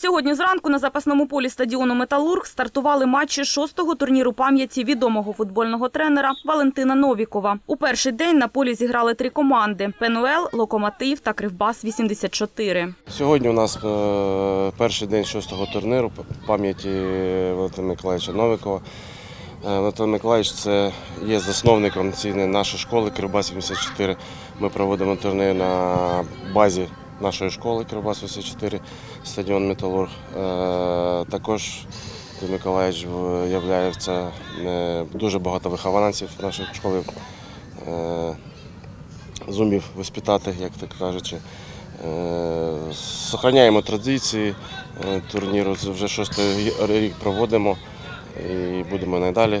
Сьогодні зранку на запасному полі стадіону Металург стартували матчі шостого турніру пам'яті відомого футбольного тренера Валентина Новікова. У перший день на полі зіграли три команди: ПНУЛ, Локомотив та Кривбас 84 Сьогодні у нас е, перший день шостого турніру пам'яті Валентина Миколаївича Новикова. Е, Валентин Миколаївич це є засновником цієї нашої школи Кирбас 74. Ми проводимо турнір на базі нашої школи Кирбас 84, стадіон Металург. Е, Також Валентин Миколаївич є дуже багато вихованців нашої школи. е, Зумів воспитати, як так кажучи. Е, Сохраняємо традиції е, турніру, вже шостий рік проводимо і будемо надалі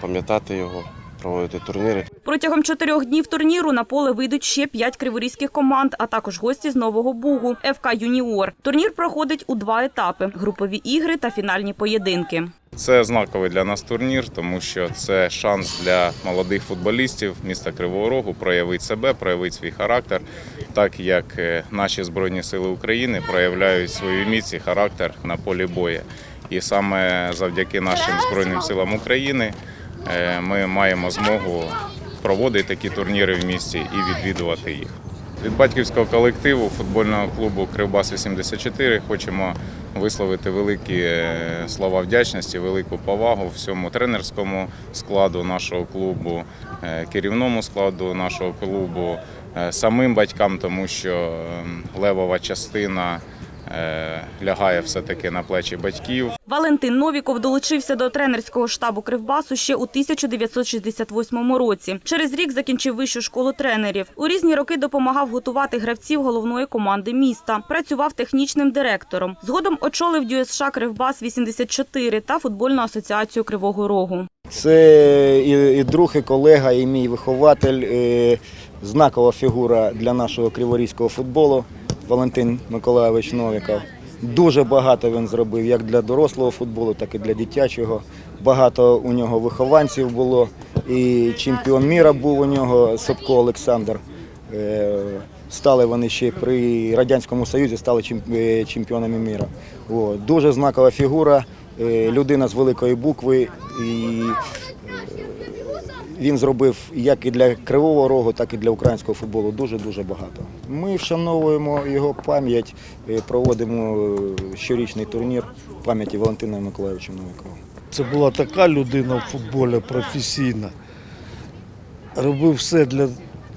пам'ятати його, проводити турніри. Протягом чотирьох днів турніру на поле вийдуть ще п'ять криворізьких команд, а також гості з Нового Бугу ФК Юніор. Турнір проходить у два етапи: групові ігри та фінальні поєдинки. Це знаковий для нас турнір, тому що це шанс для молодих футболістів міста Кривого Рогу проявити себе, проявити свій характер, так як е, наші збройні сили України проявляють свою міць і характер на полі бою. І саме завдяки нашим збройним силам України ми маємо змогу проводити такі турніри в місті і відвідувати їх. Від батьківського колективу футбольного клубу Кривбас 84 хочемо висловити великі е, слова вдячності, велику повагу всьому тренерському складу нашого клубу, е, керівному складу нашого клубу, е, самим батькам, тому що е, левова частина е, лягає все-таки на плечі батьків. Валентин Новіков долучився до тренерського штабу Кривбасу ще у 1968 році. Через рік закінчив вищу школу тренерів. У різні роки допомагав готувати гравців головної команди міста. Працював технічним директором. Згодом очолив ДЮСШ Кривбас 84 та футбольну асоціацію Кривого Рогу. Це і, і друг, і колега, і мій вихователь, е, знакова фігура для нашого криворізького футболу Валентин Миколайович Новіков. Дуже багато він зробив як для дорослого футболу, так і для дитячого. Багато у нього вихованців було. І чемпіон міра був у нього Собко Олександр. Е, Стали вони ще при Радянському Союзі, стали е, чемпіонами міра. Дуже знакова фігура, е, людина з великої букви. І він зробив як і для Кривого Рогу, так і для українського футболу дуже-дуже багато. Ми вшановуємо його пам'ять, е, проводимо е, щорічний турнір пам'яті Валентина Миколаївича Новикова. Це була така людина в футболі професійна. Робив все для,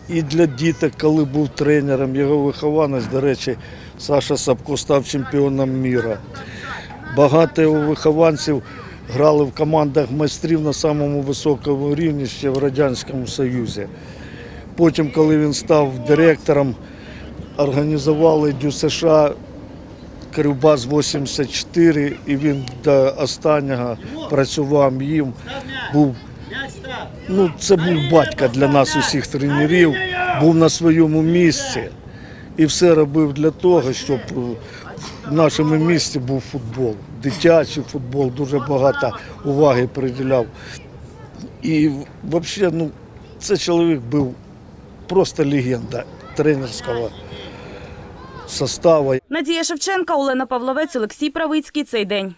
і для діток, коли був тренером. Його вихованець, до речі, Саша Сапко став чемпіоном міра. Багато його вихованців грали в командах майстрів на самому високому рівні ще в Радянському Союзі. Потім, коли він став директором, організували ДЮСШ Кривбас 84, і він до останнього працював їм. Був, ну, це був батько для нас усіх тренерів, був на своєму місці і все робив для того, щоб в нашому місті був футбол, дитячий футбол, дуже багато уваги приділяв. І взагалі, ну, це чоловік був просто легенда тренерського составу. Надія Шевченка, Олена Павловець, Олексій Правицький. Цей день.